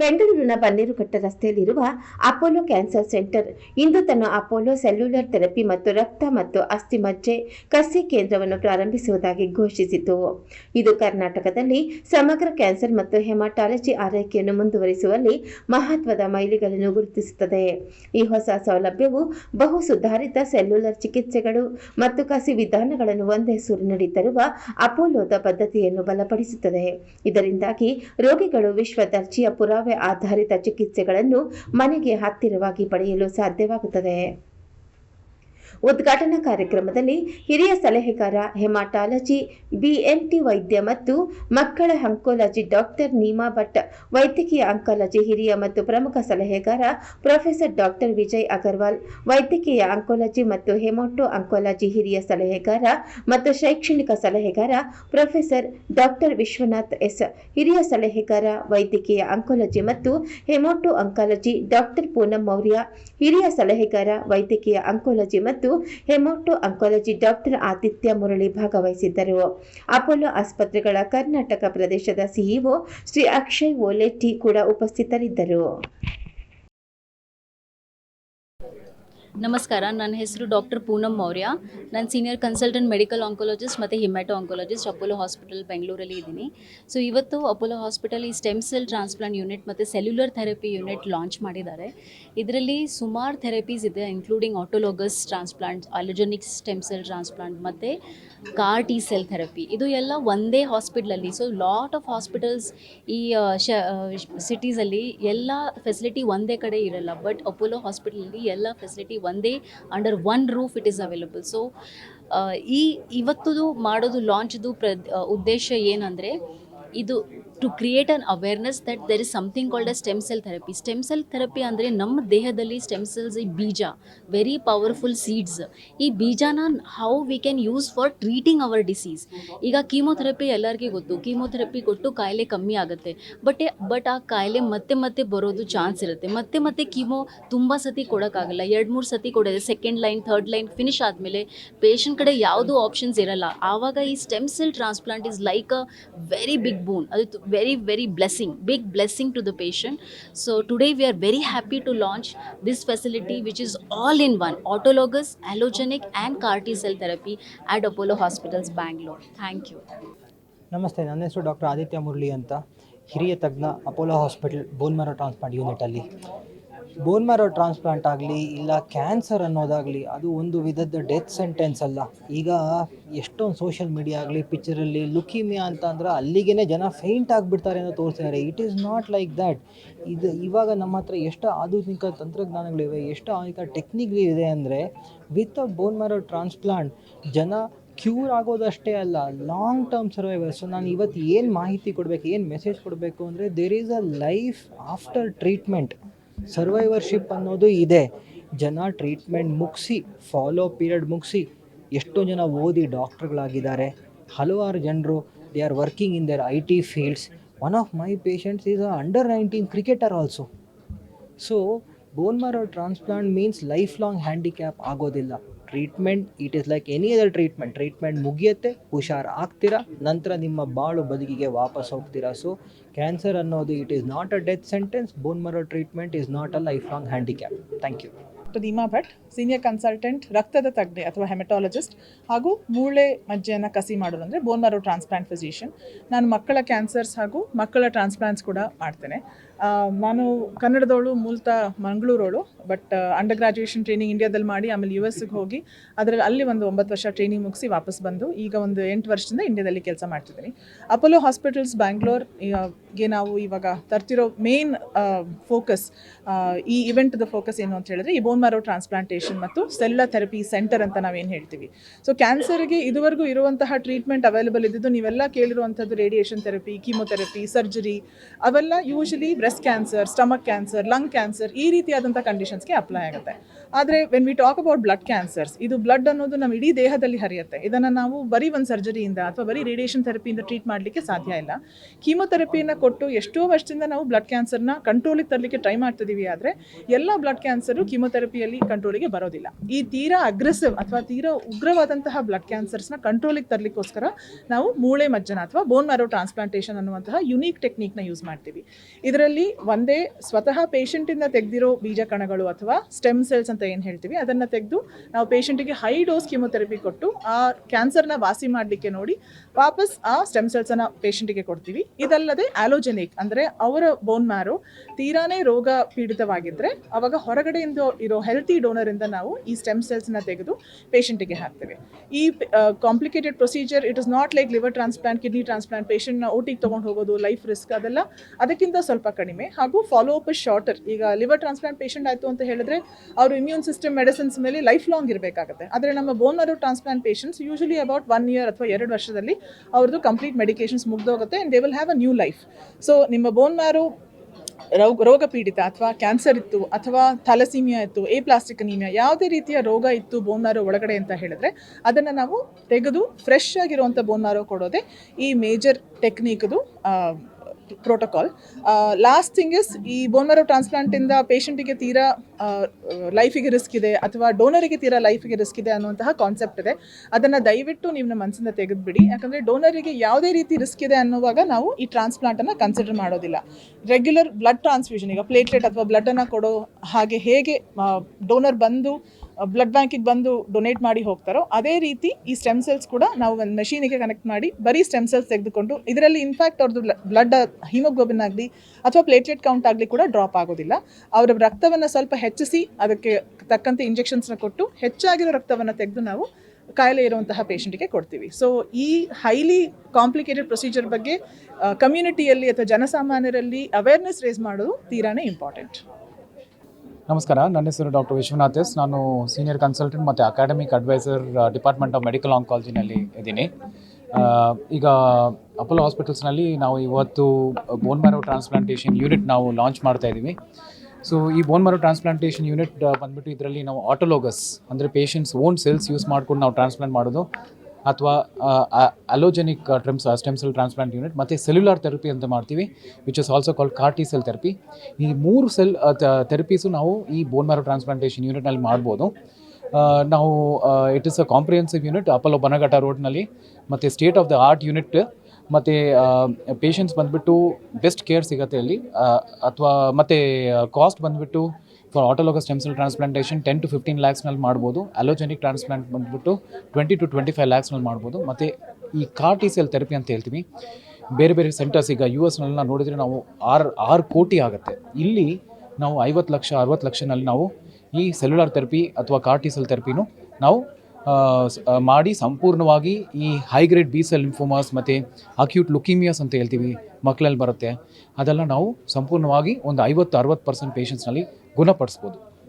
ಬೆಂಗಳೂರಿನ ಬನ್ನೇರುಘಟ್ಟ ರಸ್ತೆಯಲ್ಲಿರುವ Apollo cancer centre. ಇಂದು ತನ್ನ ಅಪೋಲೋ ಸೆಲ್ಯುಲರ್ ಥೆರಪಿ ಮತ್ತು ರಕ್ತ ಮತ್ತು ಅಸ್ಥಿ ಮಜ್ಜೆ ಕಸಿ ಕೇಂದ್ರವನ್ನು ಪ್ರಾರಂಭಿಸುವುದಾಗಿ ಘೋಷಿಸಿತು. ಇದು ಕರ್ನಾಟಕದಲ್ಲಿ ಸಮಗ್ರ ಕ್ಯಾನ್ಸರ್ ಮತ್ತು ಹೆಮಾಟಾಲಜಿ ಆರೈಕೆಯನ್ನು ಮುಂದುವರಿಸುವಲ್ಲಿ ಮಹತ್ವದ ಮೈಲಿಗಲ್ಲನ್ನು ಗುರುತಿಸುತ್ತದೆ. ಈ ಹೊಸ ಸೌಲಭ್ಯವು ಬಹು ಸುಧಾರಿತ ಸೆಲ್ಯುಲರ್ ಚಿಕಿತ್ಸೆಗಳು ಮತ್ತು ಕಸಿ ವಿಧಾನಗಳನ್ನು ಒಂದೇ ಸೂರಿನಡಿ ತರುವ ಅಪೋಲೋದ ಪದ್ಧತಿಯನ್ನು ಬಲಪಡಿಸುತ್ತದೆ. ಇದರಿಂದಾಗಿ ರೋಗಿಗಳು ವಿಶ್ವ ದರ್ಜೆಯ ಆಧಾರಿತ ಚಿಕಿತ್ಸೆಗಳನ್ನು ಮನೆಗೆ ಹತ್ತಿರವಾಗಿ ಪಡೆಯಲು ಸಾಧ್ಯವಾಗುತ್ತದೆ. ಉದ್ಘಾಟನಾ ಕಾರ್ಯಕ್ರಮದಲ್ಲಿ ಹಿರಿಯ ಸಲಹೆಗಾರ ಹೆಮಾಟಾಲಜಿ ಬಿಎನ್ಟಿ ವೈದ್ಯ ಮತ್ತು ಮಕ್ಕಳ ಅಂಕೋಲಜಿ ಡಾಕ್ಟರ್ ನೀಮಾ ಭಟ್, ವೈದ್ಯಕೀಯ ಅಂಕಾಲಜಿ ಹಿರಿಯ ಮತ್ತು ಪ್ರಮುಖ ಸಲಹೆಗಾರ ಪ್ರೊಫೆಸರ್ ಡಾಕ್ಟರ್ ವಿಜಯ್ ಅಗರ್ವಾಲ್, ವೈದ್ಯಕೀಯ ಅಂಕೋಲಜಿ ಮತ್ತು ಹೆಮೋಟೋ ಅಂಕೋಲಜಿ ಹಿರಿಯ ಸಲಹೆಗಾರ ಮತ್ತು ಶೈಕ್ಷಣಿಕ ಸಲಹೆಗಾರ ಪ್ರೊಫೆಸರ್ ಡಾಕ್ಟರ್ ವಿಶ್ವನಾಥ್ ಎಸ್, ಹಿರಿಯ ಸಲಹೆಗಾರ, ವೈದ್ಯಕೀಯ ಅಂಕೋಲಜಿ ಮತ್ತು hemato oncology doctor Poonam Maurya, ಹಿರಿಯ ಸಲಹೆಗಾರ, ವೈದ್ಯಕೀಯ ಅಂಕೋಲಜಿ ಮತ್ತು hemato oncology doctor Aditya Murali ಭಾಗವಹಿಸಿದ್ದರು. ಅಪೋಲೋ ಆಸ್ಪತ್ರೆಗಳ ಕರ್ನಾಟಕ ಪ್ರದೇಶದ ಸಿಇಒ ಶ್ರೀ ಅಕ್ಷಯ್ ಓಲೆಟ್ಟಿ ಕೂಡ ಉಪಸ್ಥಿತರಿದ್ದರು. ನಮಸ್ಕಾರ, ನನ್ನ ಹೆಸರು ಡಾಕ್ಟರ್ ಪೂನಮ್ ಮೌರ್ಯ. ನಾನು ಸೀನಿಯರ್ ಕನ್ಸಲ್ಟೆಂಟ್ ಮೆಡಿಕಲ್ ಆಂಕೊಲಜಿಸ್ಟ್ ಮತ್ತು ಹಿಮ್ಯಾಟೋ ಆಂಕೊಲಜಿಸ್ಟ್ ಅಪೋಲೋ ಹಾಸ್ಪಿಟಲ್ ಬೆಂಗಳೂರಲ್ಲಿ ಇದ್ದೀನಿ. ಸೊ, ಇವತ್ತು ಅಪೋಲೋ ಹಾಸ್ಪಿಟಲ್ ಈ ಸ್ಟೆಮ್ ಸೆಲ್ ಟ್ರಾನ್ಸ್ಪ್ಲಾಂಟ್ ಯೂನಿಟ್ ಮತ್ತು ಸೆಲ್ಯುಲರ್ ಥೆರಪಿ ಯೂನಿಟ್ ಲಾಂಚ್ ಮಾಡಿದ್ದಾರೆ. ಇದರಲ್ಲಿ ಸುಮಾರು ಥೆರಪೀಸ್ ಇದೆ including autologous transplant allogenic stem cell transplant ಮತ್ತು ಕಾರ್ ಟಿ ಸೆಲ್ ಥೆರಪಿ ಇದು ಎಲ್ಲ ಒಂದೇ ಹಾಸ್ಪಿಟ್ಲಲ್ಲಿ. ಸೊ ಲಾಟ್ ಆಫ್ ಹಾಸ್ಪಿಟಲ್ಸ್ ಈ ಶ ಸಿಟೀಸಲ್ಲಿ ಎಲ್ಲ ಫೆಸಿಲಿಟಿ ಒಂದೇ ಕಡೆ ಇರಲ್ಲ. ಬಟ್ ಅಪೋಲೋ ಹಾಸ್ಪಿಟಲಲ್ಲಿ ಎಲ್ಲ ಫೆಸಿಲಿಟಿ ಒಂದೇ under one roof it is available so ಈ ಇವತ್ತು ಮಾಡೋದು ಲಾಂಚ್ದು ಪ್ರ ಉದ್ದೇಶ ಏನಂದರೆ ಇದು to create an awareness that there is something called a stem cell therapy stem cell therapy ಅಂದರೆ ನಮ್ಮ ದೇಹದಲ್ಲಿ ಸ್ಟೆಮ್ ಸೆಲ್ಸ್ ಈ ಬೀಜ ವೆರಿ ಪವರ್ಫುಲ್ ಸೀಡ್ಸ್ ಈ ಬೀಜನ how we can use for treating our disease ಈಗ ಕೀಮೋಥೆರಪಿ ಎಲ್ಲರಿಗೂ ಗೊತ್ತು. ಕೀಮೋಥೆರಪಿ ಕೊಟ್ಟು ಕಾಯಿಲೆ ಕಮ್ಮಿ ಆಗುತ್ತೆ. ಬಟ್ ಬಟ್ ಆ ಕಾಯಿಲೆ ಮತ್ತೆ ಮತ್ತೆ ಬರೋದು ಚಾನ್ಸ್ ಇರುತ್ತೆ. ಮತ್ತೆ ಮತ್ತೆ ಕೀಮೋ ತುಂಬ ಸತಿ ಕೊಡೋಕ್ಕಾಗಲ್ಲ. ಎರಡು ಮೂರು ಸತಿ ಕೊಡೋದು second line third line finish ಆದಮೇಲೆ ಪೇಷಂಟ್ ಕಡೆ ಯಾವುದೂ ಆಪ್ಷನ್ಸ್ ಇರಲ್ಲ. ಆವಾಗ ಈ stem cell transplant is like a very big boon ಅದು very very blessing big blessing to the patient so today we are very happy to launch this facility which is all in one autologous allogeneic and CAR-T cell therapy at Apollo hospitals Bangalore thank you ನಮಸ್ತೆ ನನ್ನ ಹೆಸರು doctor Aditya Murali ಅಂತ ಹಿರಿಯ ತಜ್ಞ Apollo hospital bone marrow transplant ಯೂನಿಟಲ್ಲಿ bone marrow transplant ಆಗಲಿ, ಇಲ್ಲ cancer ಅನ್ನೋದಾಗಲಿ, ಅದು ಒಂದು ವಿಧದ ಡೆತ್ ಸೆಂಟೆನ್ಸ್ ಅಲ್ಲ. ಈಗ ಎಷ್ಟೊಂದು ಸೋಷಿಯಲ್ ಮೀಡಿಯಾ ಆಗಲಿ ಪಿಕ್ಚರಲ್ಲಿ ಲುಕಿಮಿಯಾ ಅಂತ ಅಂದ್ರೆ ಅಲ್ಲಿಗೇ ಜನ ಫೇಂಟ್ ಆಗಿಬಿಡ್ತಾರೆ ಅಂತ ತೋರಿಸಿದ್ದಾರೆ. It is not like that ಇದು ಇವಾಗ ನಮ್ಮ ಹತ್ರ ಎಷ್ಟು ಆಧುನಿಕ ತಂತ್ರಜ್ಞಾನಗಳಿವೆ ಎಷ್ಟು ಆಧುನಿಕ ಟೆಕ್ನಿಕ್ಗಳು ಇದೆ ಅಂದರೆ with a bone marrow transplant ಜನ ಕ್ಯೂರ್ ಆಗೋದಷ್ಟೇ ಅಲ್ಲ ಲಾಂಗ್ ಟರ್ಮ್ ಸರ್ವೈವರ್ ಸೊ ನಾನು ಇವತ್ತು ಏನು ಮಾಹಿತಿ ಕೊಡಬೇಕು, ಏನು ಮೆಸೇಜ್ ಕೊಡಬೇಕು ಅಂದರೆ there is a life after treatment survivorship ಅನ್ನೋದು ಇದೆ. ಜನ ಟ್ರೀಟ್ಮೆಂಟ್ ಮುಗಿಸಿ ಫಾಲೋ ಪೀರಿಯಡ್ ಮುಗಿಸಿ ಎಷ್ಟೋ ಜನ ಓದಿ ಡಾಕ್ಟ್ರುಗಳಾಗಿದ್ದಾರೆ. ಹಲವಾರು ಜನರು they are working in their I T fields one of my patients is a under nineteen cricketer also so bone marrow transplant means life long handicap ಆಗೋದಿಲ್ಲ. Treatment it is like any other treatment treatment ಮುಗಿಯುತ್ತೆ ಹುಷಾರು ಆಗ್ತೀರಾ ನಂತರ ನಿಮ್ಮ ಬಾಳು ಬದುಕಿಗೆ ವಾಪಸ್ ಹೋಗ್ತೀರಾ. ಸೊ ಕ್ಯಾನ್ಸರ್ ಅನ್ನೋದು it is not a death sentence bone marrow treatment is not a life long handicap thank you doctor Deema Bhat senior consultant ರಕ್ತದ ತಜ್ಞೆ ಅಥವಾ ಹೆಮಟಾಲಜಿಸ್ಟ್ ಹಾಗೂ ಮೂಳೆ ಮಜ್ಜೆಯನ್ನು ಕಸಿ ಮಾಡೋದು ಅಂದರೆ ಬೋನ್ ಮರೋ ಟ್ರಾನ್ಸ್ಪ್ಲಾಂಟ್ ಫಿಸಿಷಿಯನ್ ನಾನು ಮಕ್ಕಳ ಕ್ಯಾನ್ಸರ್ಸ್ ಹಾಗೂ ಮಕ್ಕಳ ಟ್ರಾನ್ಸ್ಪ್ಲಾಂಟ್ಸ್ ಕೂಡ ಮಾಡ್ತೇನೆ. ನಾನು ಕನ್ನಡದವಳು, ಮೂಲತಃ ಮಂಗಳೂರವಳು ಬಟ್ ಅಂಡರ್ ಗ್ರಾಜುಯೇಷನ್ ಟ್ರೈನಿಂಗ್ ಇಂಡಿಯಾದಲ್ಲಿ ಮಾಡಿ, ಆಮೇಲೆ ಯು ಎಸ್ಗೆ ಹೋಗಿ, ಅದರಲ್ಲಿ ಅಲ್ಲಿ ಒಂದು ಒಂಬತ್ತು ವರ್ಷ ಟ್ರೈನಿಂಗ್ ಮುಗಿಸಿ ವಾಪಸ್ ಬಂದು, ಈಗ ಒಂದು ಎಂಟು ವರ್ಷದಿಂದ ಇಂಡಿಯಾದಲ್ಲಿ ಕೆಲಸ ಮಾಡ್ತಿದ್ದೀನಿ. ಅಪೋಲೋ ಹಾಸ್ಪಿಟಲ್ಸ್ ಬ್ಯಾಂಗ್ಳೂರ್ಗೆ ನಾವು ಇವಾಗ ತರ್ತಿರೋ ಮೇನ್ ಫೋಕಸ್ ಈ ಇವೆಂಟ್ದ ಫೋಕಸ್ ಏನು ಅಂತ ಹೇಳಿದ್ರೆ, ಈ ಬೋನ್ ಮ್ಯಾರೋ ಟ್ರಾನ್ಸ್ಪ್ಲಾಂಟೇಷನ್ ಮತ್ತು ಸೆಲ್ಲ ಥೆರಪಿ ಸೆಂಟರ್ ಅಂತ ನಾವೇನು ಹೇಳ್ತೀವಿ. ಸೊ ಕ್ಯಾನ್ಸರ್ಗೆ ಇದುವರೆಗೂ ಇರುವಂತಹ ಟ್ರೀಟ್ಮೆಂಟ್ ಅವೈಲೇಬಲ್ ಇದ್ದಿದ್ದು ನೀವೆಲ್ಲ ಕೇಳಿರುವಂಥದ್ದು ರೇಡಿಯೇಷನ್ ಥೆರಪಿ ಕೀಮೊಥೆರಪಿ ಸರ್ಜರಿ ಅವೆಲ್ಲ usually breast cancer, stomach cancer, lung cancer ಈ ರೀತಿಯಾದಂಥ ಕಂಡೀಷನ್ಸ್ಗೆ ಅಪ್ಲೈ ಆಗುತ್ತೆ. ಆದರೆ when we talk about blood cancers ಇದು ಬ್ಲಡ್ ಅನ್ನೋದು ನಮ್ಮ ಇಡೀ ದೇಹದಲ್ಲಿ ಹರಿಯುತ್ತೆ. ಇದನ್ನು ನಾವು ಬರೀ ಒಂದು ಸರ್ಜರಿಯಿಂದ ಅಥವಾ ಬರೀ ರೇಡಿಯೇಷನ್ ಥೆರಪಿಯಿಂದ ಟ್ರೀಟ್ ಮಾಡಲಿಕ್ಕೆ ಸಾಧ್ಯ ಇಲ್ಲ. ಕೀಮೊಥೆರಪಿಯನ್ನು ಕೊಟ್ಟು ಎಷ್ಟೋ ವರ್ಷದಿಂದ ನಾವು ಬ್ಲಡ್ ಕ್ಯಾನ್ಸರ್ನ ಕಂಟ್ರೋಲಿಗೆ ತರಲಿಕ್ಕೆ ಟ್ರೈ ಮಾಡ್ತಿದ್ದೀವಿ ಆದರೆ ಎಲ್ಲ ಬ್ಲಡ್ ಕ್ಯಾನ್ಸರು ಕೀಮೊಥೆರಪಿಯಲ್ಲಿ ಕಂಟ್ರೋಲಿಗೆ ಬರೋದಿಲ್ಲ. ಈ ತೀರಾ ಅಗ್ರೆಸಿವ್ ಅಥವಾ ತೀರಾ ಉಗ್ರವಾದಂತಹ ಬ್ಲಡ್ ಕ್ಯಾನ್ಸರ್ಸ್ನ ಕಂಟ್ರೋಲಿಗೆ ತರಲಿಕ್ಕೋಸ್ಕರ ನಾವು ಮೂಳೆ ಮಜ್ಜನ ಅಥವಾ ಬೋನ್ ಮ್ಯಾರೋ ಟ್ರಾನ್ಸ್ಪ್ಲಾಂಟೇಷನ್ ಅನ್ನುವಂತಹ ಯುನೀಕ್ ಟೆಕ್ನಿಕ್ನ ಯೂಸ್ ಮಾಡ್ತೀವಿ. ಇದರಲ್ಲಿ ಇದರಲ್ಲಿ ಒಂದೇ ಸ್ವತಃ ಪೇಷಂಟಿಂದ ತೆಗೆದಿರೋ ಬೀಜ ಕಣಗಳು ಅಥವಾ ಸ್ಟೆಮ್ ಸೆಲ್ಸ್ ಅಂತ ಏನು ಹೇಳ್ತೀವಿ, ಅದನ್ನು ತೆಗೆದು ನಾವು ಪೇಷಂಟಿಗೆ ಹೈ ಡೋಸ್ ಕಿಮೊಥೆರಪಿ ಕೊಟ್ಟು ಆ ಕ್ಯಾನ್ಸರ್ನ ವಾಸಿ ಮಾಡಲಿಕ್ಕೆ ನೋಡಿ ವಾಪಸ್ ಆ ಸ್ಟೆಮ್ ಸೆಲ್ಸನ್ನು ಪೇಷಂಟಿಗೆ ಕೊಡ್ತೀವಿ. ಇದಲ್ಲದೆ ಆಲೋಜೆನಿಕ್ ಅಂದರೆ ಅವರ ಬೋನ್ ಮ್ಯಾರೋ ತೀರಾನೇ ರೋಗ ಪೀಡಿತವಾಗಿದ್ದರೆ ಅವಾಗ ಹೊರಗಡೆಯಿಂದ ಇರೋ ಹೆಲ್ತಿ ಡೋನರಿಂದ ನಾವು ಈ ಸ್ಟೆಮ್ ಸೆಲ್ಸ್ನ ತೆಗೆದು ಪೇಷಂಟಿಗೆ ಹಾಕ್ತೇವೆ. ಈ complicated procedure it is not like liver transplant kidney transplant ಪೇಷಂಟ್ನ ಓಟಿಗೆ ತೊಗೊಂಡು ಹೋಗೋದು ಲೈಫ್ ರಿಸ್ಕ್ ಅದೆಲ್ಲ ಅದಕ್ಕಿಂತ ಸ್ವಲ್ಪ ಹಾಗೂ ಫಾಲೋ ಅಪ್ ಶಾರ್ಟರ್ ಈಗ ಲಿವರ್ ಟ್ರಾನ್ಸ್ಪ್ಲಾಂಟ್ ಪೇಷಂಟ್ ಆಯಿತು ಅಂತ ಹೇಳಿದ್ರೆ ಅವರು ಇಮ್ಯೂನ್ ಸಿಸ್ಟಮ್ ಮೆಡಿಸಿನ್ಸ್ ಮೇಲೆ ಲೈಫ್ ಲಾಂಗ್ ಇರಬೇಕಾಗುತ್ತೆ. ಆದರೆ ನಮ್ಮ bone marrow transplant patients usually about one year ಅಥವಾ ಎರಡು ವರ್ಷದಲ್ಲಿ ಅವ್ರದ್ದು complete medications ಮುಗ್ದೋಗುತ್ತೆ and they will have a new life so ನಿಮ್ಮ ಬೋನ್ ಮ್ಯಾರೋ ರೋಗ ರೋಗ ಪೀಡಿತ ಅಥವಾ ಕ್ಯಾನ್ಸರ್ ಇತ್ತು ಅಥವಾ ಥಲಸೀಮಿಯಾ ಇತ್ತು ಎ ಪ್ಲಾಸ್ಟಿಕ್ ಅನೀಮಿಯಾ ಯಾವುದೇ ರೀತಿಯ ರೋಗ ಇತ್ತು ಬೋನ್ ಮ್ಯಾರೋ ಒಳಗಡೆ ಅಂತ ಹೇಳಿದ್ರೆ ಅದನ್ನು ನಾವು ತೆಗೆದು ಫ್ರೆಶ್ ಆಗಿರುವಂಥ ಬೋನ್ ಮ್ಯಾರೋ ಕೊಡೋದೇ ಈ ಮೇಜರ್ ಟೆಕ್ನಿಕ್ದು ಪ್ರೋಟೋಕಾಲ್ ಲಾಸ್ಟ್ ಥಿಂಗ್ ಇಸ್ ಈ ಬೋನ್ ಮ್ಯಾರೋ ಟ್ರಾನ್ಸ್ಪ್ಲಾಂಟಿಂದ ಪೇಷಂಟಿಗೆ ತೀರಾ ಲೈಫಿಗೆ ರಿಸ್ಕ್ ಇದೆ ಅಥವಾ ಡೋನರಿಗೆ ತೀರಾ ಲೈಫಿಗೆ ರಿಸ್ಕ್ ಇದೆ ಅನ್ನುವಂತಹ ಕಾನ್ಸೆಪ್ಟ್ ಇದೆ. ಅದನ್ನು ದಯವಿಟ್ಟು ನಮ್ಮ ಮನಸ್ಸಿಂದ ತೆಗೆದುಬಿಡಿ. ಯಾಕಂದರೆ ಡೋನರಿಗೆ ಯಾವುದೇ ರೀತಿ ರಿಸ್ಕ್ ಇದೆ ಅನ್ನುವಾಗ ನಾವು ಈ ಟ್ರಾನ್ಸ್ಪ್ಲಾಂಟನ್ನು ಕನ್ಸಿಡರ್ ಮಾಡೋದಿಲ್ಲ. ರೆಗ್ಯುಲರ್ ಬ್ಲಡ್ ಟ್ರಾನ್ಸ್ಫ್ಯೂಷನ್ ಈಗ ಪ್ಲೇಟ್ಲೆಟ್ ಅಥವಾ ಬ್ಲಡ್ಡನ್ನು ಕೊಡೋ ಹಾಗೆ ಹೇಗೆ ಡೋನರ್ ಬಂದು ಬ್ಲಡ್ ಬ್ಯಾಂಕಿಗೆ ಬಂದು ಡೊನೇಟ್ ಮಾಡಿ ಹೋಗ್ತಾರೋ, ಅದೇ ರೀತಿ ಈ ಸ್ಟೆಮ್ ಸೆಲ್ಸ್ ಕೂಡ ನಾವು ಒಂದು ಮೆಷೀನಿಗೆ ಕನೆಕ್ಟ್ ಮಾಡಿ ಬರೀ ಸ್ಟೆಮ್ ಸೆಲ್ಸ್ ತೆಗೆದುಕೊಂಡು ಇದರಲ್ಲಿ ಇನ್ಫ್ಯಾಕ್ಟ್ ಅವ್ರದ್ದು ಬ್ಲಡ್ ಹಿಮೋಗ್ಲೋಬಿನ್ ಆಗಲಿ ಅಥವಾ ಪ್ಲೇಟ್ಲೆಟ್ ಕೌಂಟ್ ಆಗಲಿ ಕೂಡ ಡ್ರಾಪ್ ಆಗೋದಿಲ್ಲ. ಅವರ ರಕ್ತವನ್ನು ಸ್ವಲ್ಪ ಹೆಚ್ಚಿಸಿ ಅದಕ್ಕೆ ತಕ್ಕಂತೆ ಇಂಜೆಕ್ಷನ್ಸ್ನ ಕೊಟ್ಟು ಹೆಚ್ಚಾಗಿರೋ ರಕ್ತವನ್ನು ತೆಗೆದು ನಾವು ಕಾಯಿಲೆ ಇರುವಂತಹ ಪೇಷಂಟಿಗೆ ಕೊಡ್ತೀವಿ. ಸೊ ಈ ಹೈಲಿ ಕಾಂಪ್ಲಿಕೇಟೆಡ್ ಪ್ರೊಸೀಜರ್ ಬಗ್ಗೆ ಕಮ್ಯುನಿಟಿಯಲ್ಲಿ ಅಥವಾ ಜನಸಾಮಾನ್ಯರಲ್ಲಿ ಅವೇರ್ನೆಸ್ ರೇಸ್ ಮಾಡೋದು ತೀರಾನೇ ಇಂಪಾರ್ಟೆಂಟ್ ನಮಸ್ಕಾರ, ನನ್ನ ಹೆಸರು ಡಾಕ್ಟರ್ ವಿಶ್ವನಾಥ್ ಎಸ್. ನಾನು ಸೀನಿಯರ್ ಕನ್ಸಲ್ಟೆಂಟ್ ಮತ್ತು academic adviser department of medical ಆಂಕಾಲಜಿನಲ್ಲಿ ಇದ್ದೀನಿ. ಈಗ ಅಪೋಲೋ ಹಾಸ್ಪಿಟಲ್ಸ್ನಲ್ಲಿ ನಾವು ಇವತ್ತು ಬೋನ್ ಮ್ಯಾರೋ ಟ್ರಾನ್ಸ್ಪ್ಲಾಂಟೇಷನ್ ಯೂನಿಟ್ ನಾವು ಲಾಂಚ್ ಮಾಡ್ತಾ ಇದ್ದೀವಿ. ಸೊ ಈ ಬೋನ್ ಮರೋ ಟ್ರಾನ್ಸ್ಪ್ಲಾಂಟೇಷನ್ ಯೂನಿಟ್ ಬಂದ್ಬಿಟ್ಟು ಇದರಲ್ಲಿ ನಾವು ಆಟೋಲೋಗಸ್ ಅಂದರೆ ಪೇಷಂಟ್ಸ್ ಓನ್ ಸೆಲ್ಸ್ ಯೂಸ್ ಮಾಡ್ಕೊಂಡು ನಾವು ಟ್ರಾನ್ಸ್ಪ್ಲಾಂಟ್ ಮಾಡೋದು. ಅಥವಾ allogenic ಟ್ರಿಮ್ಸ್ stem cell transplant unit ಮತ್ತು ಸೆಲ್ಯುಲಾರ್ ಥೆರಪಿ ಅಂತ ಮಾಡ್ತೀವಿ which is also called CAR T cell therapy ಈ ಮೂರು ಸೆಲ್ ಥೆರಪೀಸು ನಾವು ಈ ಬೋನ್ ಮ್ಯಾರೋ ಟ್ರಾನ್ಸ್ಪ್ಲಾಂಟೇಷನ್ ಯೂನಿಟ್ನಲ್ಲಿ ಮಾಡ್ಬೋದು. ನಾವು it is a comprehensive unit Apollo Bannerghatta ರೋಡ್ನಲ್ಲಿ ಮತ್ತು state of the art unit ಮತ್ತು ಪೇಷಂಟ್ಸ್ ಬಂದುಬಿಟ್ಟು ಬೆಸ್ಟ್ ಕೇರ್ ಸಿಗುತ್ತೆ ಅಲ್ಲಿ ಅಥವಾ ಮತ್ತು ಕಾಸ್ಟ್ ಬಂದುಬಿಟ್ಟು for autologous stem cell transplantation ten to fifteen ಲ್ಯಾಕ್ಸ್ನಲ್ಲಿ ಮಾಡ್ಬೋದು. ಅಲೋಜೆನಿಕ್ ಟ್ರಾನ್ಸ್ಪ್ಲಾಂಟ್ ಬಂದುಬಿಟ್ಟು ಟ್ವೆಂಟಿ ಟು ಟ್ವೆಂಟಿ ಫೈವ್ ಲ್ಯಾಕ್ಸ್ನಲ್ಲಿ ಮಾಡ್ಬೋದು. ಮತ್ತು ಈ ಕಾರ್ಟಿ ಸೆಲ್ ಥೆರಪಿ ಅಂತ ಹೇಳ್ತೀವಿ. ಬೇರೆ ಬೇರೆ ಸೆಂಟರ್ಸ್ ಈಗ ಯು ಎಸ್ನೆಲ್ಲ ನೋಡಿದರೆ ನಾವು ಆರು ಆರು ಕೋಟಿ ಆಗುತ್ತೆ. ಇಲ್ಲಿ ನಾವು ಐವತ್ತು ಲಕ್ಷ, ಅರವತ್ತು ಲಕ್ಷನಲ್ಲಿ ನಾವು ಈ ಸೆಲ್ಯುಲಾರ್ ಥೆರಪಿ ಅಥವಾ ಕಾರ್ಟಿ ಸೆಲ್ ಥೆರಪಿನೂ ನಾವು ಮಾಡಿ ಸಂಪೂರ್ಣವಾಗಿ ಈ high grade B cell lymphomas ಮತ್ತು ಅಕ್ಯೂಟ್ ಲುಕೀಮಿಯಾಸ್ ಅಂತ ಹೇಳ್ತೀವಿ. ಮಕ್ಕಳಲ್ಲಿ ಬರುತ್ತೆ. ಅದೆಲ್ಲ ನಾವು ಸಂಪೂರ್ಣವಾಗಿ ಒಂದು ಐವತ್ತು, ಅರವತ್ತು ಪರ್ಸೆಂಟ್ ಪೇಷಂಟ್ಸ್ನಲ್ಲಿ ಗುಣಪಡಿಸ್ಬೋದು.